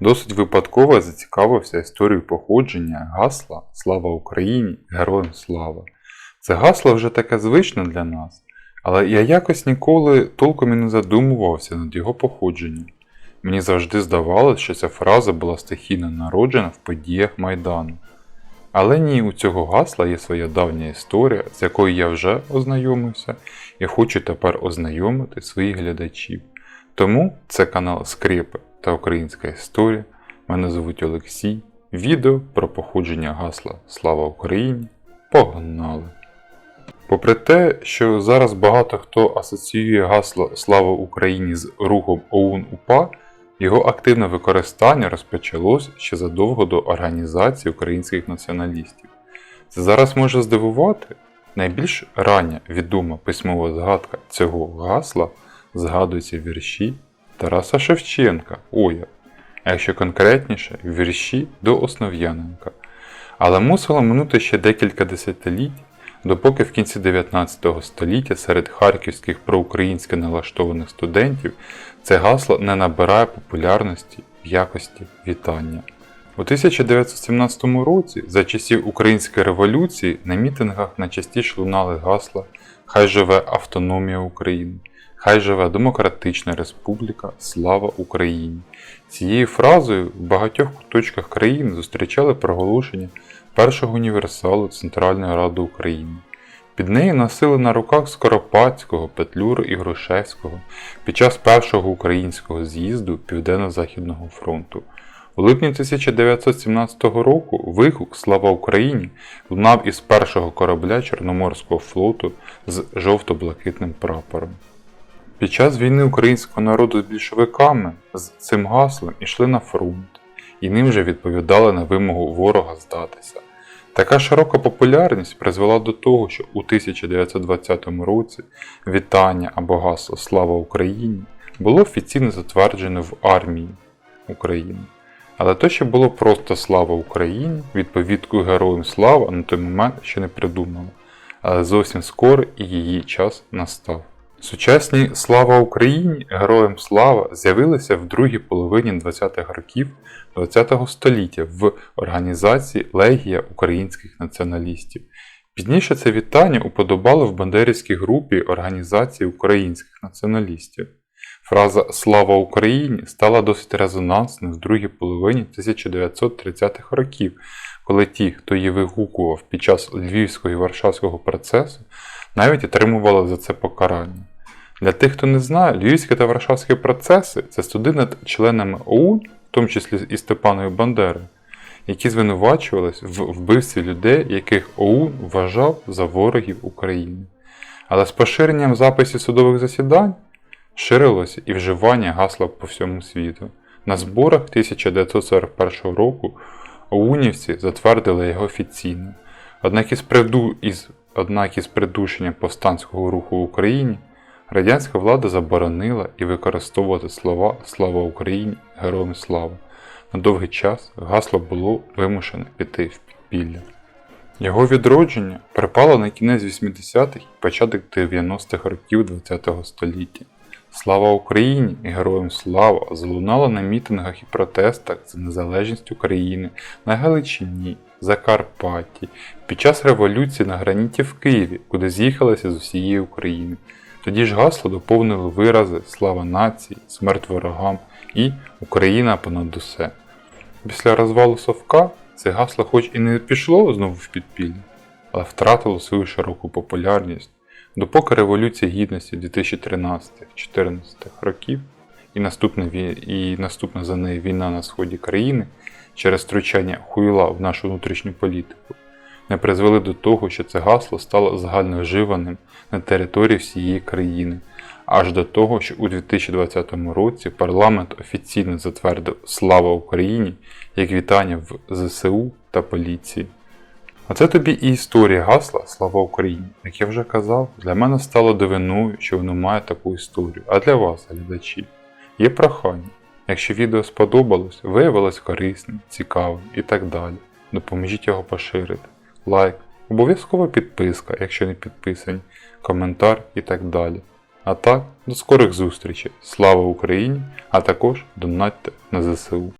Досить випадково зацікавився історією походження гасла Слава Україні! Героям слава! Це гасло вже таке звичне для нас, але я якось ніколи толком і не задумувався над його походженням. Мені завжди здавалося, що ця фраза була стихійно народжена в подіях Майдану. Але ні, у цього гасла є своя давня історія, з якою я вже ознайомився і хочу тепер ознайомити своїх глядачів. Тому це канал Скрипи та Українська історія. Мене звуть Олексій. Відео про походження гасла Слава Україні. Погнали! Попри те, що зараз багато хто асоціює гасло Слава Україні з рухом ОУН УПА, його активне використання розпочалось ще задовго до організації українських націоналістів. Це зараз може здивувати. Найбільш рання відома письмова згадка цього гасла згадується вірші Тараса Шевченка Оя, а якщо конкретніше, вірші до Основ'яненка. Але мусило минути ще декілька десятиліть, допоки в кінці 19 століття серед харківських проукраїнськи налаштованих студентів це гасло не набирає популярності в якості вітання. У 1917 році, за часів Української революції, на мітингах найчастіше лунали гасла Хай живе автономія України, Хай живе Демократична Республіка, Слава Україні. Цією фразою в багатьох куточках країни зустрічали проголошення першого універсалу Центральної Ради України. Під нею носили на руках Скоропадського, Петлюру і Грушевського під час першого українського з'їзду Південно-Західного фронту. У липні 1917 року вигук Слава Україні лунав із першого корабля Чорноморського флоту з жовто-блакитним прапором. Під час війни українського народу з більшовиками з цим гаслом ішли на фронт і ним же відповідали на вимогу ворога здатися. Така широка популярність призвела до того, що у 1920 році вітання або гасло Слава Україні було офіційно затверджено в армії України. Але то ще було просто Слава Україні, відповідку Героям Слава на той момент ще не придумали, але зовсім скоро і її час настав. Сучасні Слава Україні, Героям Слава з'явилися в другій половині 20-х років ХХ століття в організації Легія українських націоналістів. Пізніше це вітання уподобало в бандерівській групі Організації українських націоналістів. Фраза Слава Україні стала досить резонансною в другій половині 1930-х років, коли ті, хто її вигукував під час Львівського і Варшавського процесу, навіть отримували за це покарання. Для тих, хто не знає, Львівські та Варшавські процеси це суди над членами ОУН, в тому числі і Степаною Бандерою, які звинувачувались в вбивстві людей, яких ОУН вважав за ворогів України. Але з поширенням записів судових засідань ширилося і вживання гасла по всьому світу. На зборах 1941 року оунівці затвердили його офіційно. Однак із, приду... із... Однак із придушенням повстанського руху в Україні радянська влада заборонила і використовувати слова Слава Україні! Героям слава! На довгий час гасло було вимушене піти в підпілля. Його відродження припало на кінець 80-х і початок 90-х років ХХ століття. Слава Україні і Героям слава залунала на мітингах і протестах за незалежність України на Галичині, Закарпатті, під час революції на граніті в Києві, куди з'їхалися з усієї України. Тоді ж гасло доповнили вирази Слава нації, смерть ворогам і Україна понад усе. Після розвалу Совка це гасло хоч і не пішло знову в підпілля, але втратило свою широку популярність, допоки Революція Гідності 2013-2014 років і наступна, і наступна за нею війна на сході країни через втручання хуйла в нашу внутрішню політику не призвели до того, що це гасло стало загальновживаним на території всієї країни, аж до того, що у 2020 році парламент офіційно затвердив Слава Україні як вітання в ЗСУ та поліції. Оце тобі і історія гасла Слава Україні. Як я вже казав, для мене стало дивиною, що воно має таку історію. А для вас, глядачі, є прохання. Якщо відео сподобалось, виявилось корисним, цікавим і так далі. Допоможіть його поширити. Лайк, обов'язково підписка, якщо не підписані, коментар і так далі. А так, до скорих зустрічей. Слава Україні! А також донатьте на ЗСУ.